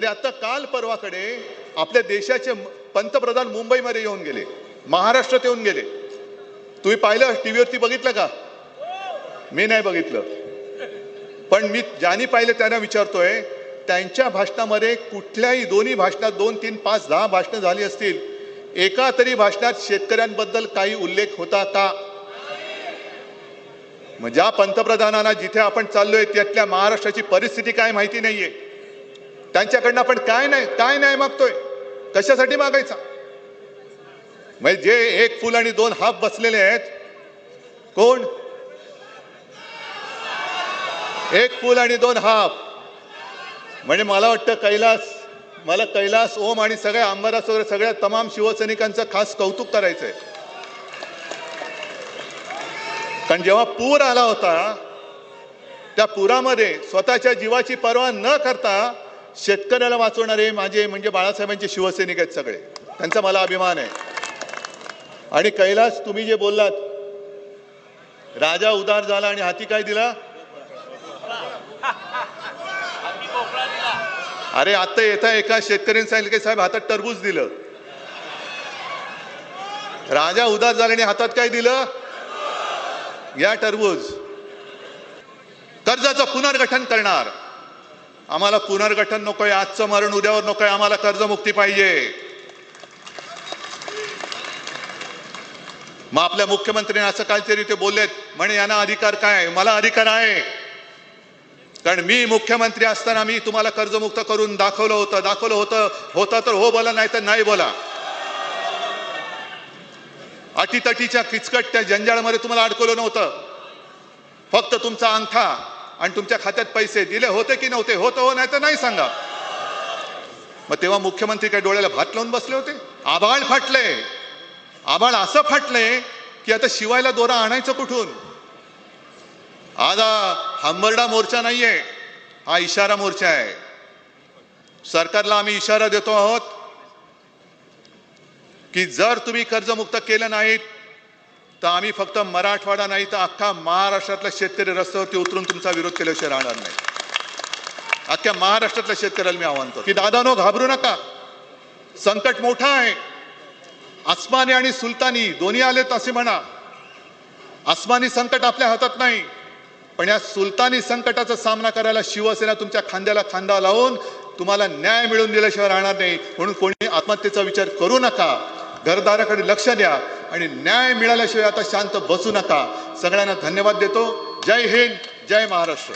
तरी आता काल परवाकडे आपल्या देशाचे पंतप्रधान मुंबईमध्ये येऊन गेले महाराष्ट्रात येऊन गेले. तुम्ही पाहिलं टीव्हीवरती बघितलं का? मी नाही बघितलं. पण मी ज्यांनी पाहिलं त्यांना विचारतोय त्यांच्या भाषणामध्ये कुठल्याही दोन्ही भाषणात दोन तीन पाच दहा भाषणं झाली असतील एका तरी भाषणात शेतकऱ्यांबद्दल काही उल्लेख होता का? ज्या पंतप्रधानांना जिथे आपण चाललोय त्यातल्या महाराष्ट्राची परिस्थिती काय माहिती नाहीये. त्यांच्याकडनं आपण काय नाही काय नाही मागतोय? कशासाठी मागायचा? म्हणजे जे एक फुल आणि दोन हाफ बसलेले आहेत कोण? एक फुल आणि दोन हाफ. म्हणजे मला वाटतं कैलास मला कैलास ओम आणि सगळ्या आंबारास वगैरे सगळ्या तमाम शिवसैनिकांचं खास कौतुक करायचंय. कारण जेव्हा पूर आला होता त्या पुरामध्ये स्वतःच्या जीवाची पर्वा न करता शेतकऱ्याला वाचवणारे माझे म्हणजे बाळासाहेबांचे शिवसैनिक आहेत सगळे. त्यांचा मला अभिमान आहे. आणि कैलास तुम्ही जे बोललात राजा उदार झाला आणि हाती काय दिला? अरे आता येता एका शेतकऱ्यांनी सांगितलं की साहेब हातात टरबूज दिलं. राजा उदार झाला आणि हातात काय दिलं? या टरबूज. कर्जाचं पुनर्गठन करणार. आम्हाला पुनर्गठन नकोय आजचं मरण उद्यावर नकोय आम्हाला कर्जमुक्ती पाहिजे. मग आपल्या मुख्यमंत्र्यांनी असं काहीतरी ते बोललेत म्हणे यांना अधिकार काय मला अधिकार आहे. कारण मी मुख्यमंत्री असताना मी तुम्हाला कर्जमुक्त करून दाखवलं होतं दाखवलं होतं होतं तर हो बोला नाही तर नाही बोला. अटीतटीच्या किचकट त्या जंजाळामध्ये तुम्हाला अडकवलं नव्हतं. फक्त तुमचा अंगठा. आणि तुमच्या खात्यात पैसे दिले होते की नव्हते होतं हो नाही तर नाही सांगा. मग तेव्हा मुख्यमंत्री काय डोळ्याला भात लावून बसले होते? आभाळ फाटले. आभाळ असं फाटले की आता शिवायला दोरा आणायचं कुठून? आज हंबरडा मोर्चा नाहीये हा इशारा मोर्चा आहे. सरकारला आम्ही इशारा देतो आहोत की जर तुम्ही कर्जमुक्त केलं नाहीत तर आम्ही फक्त मराठवाडा नाही तर अख्खा महाराष्ट्रातला शेतकरी रस्त्यावरती उतरून तुमचा विरोध केल्याशिवाय राहणार नाही. अख्ख्या महाराष्ट्रातल्या शेतकऱ्याला मी आव्हान करतो. की दादानो घाबरू नका. संकट मोठं आहे. आसमानी आणि सुलतानी दोन्ही आलेत असे म्हणा. अस्मानी संकट आपल्या हातात नाही. पण या सुलतानी संकटाचा सामना करायला शिवसेना तुमच्या खांद्याला खांदा लावून तुम्हाला न्याय मिळवून दिल्याशिवाय राहणार नाही. म्हणून कोणी आत्महत्येचा विचार करू नका. घरदाराकडे लक्ष द्या आणि न्याय मिळाल्याशिवाय आता शांत बसू नका. सगळ्यांना धन्यवाद देतो. जय हिंद जय महाराष्ट्र.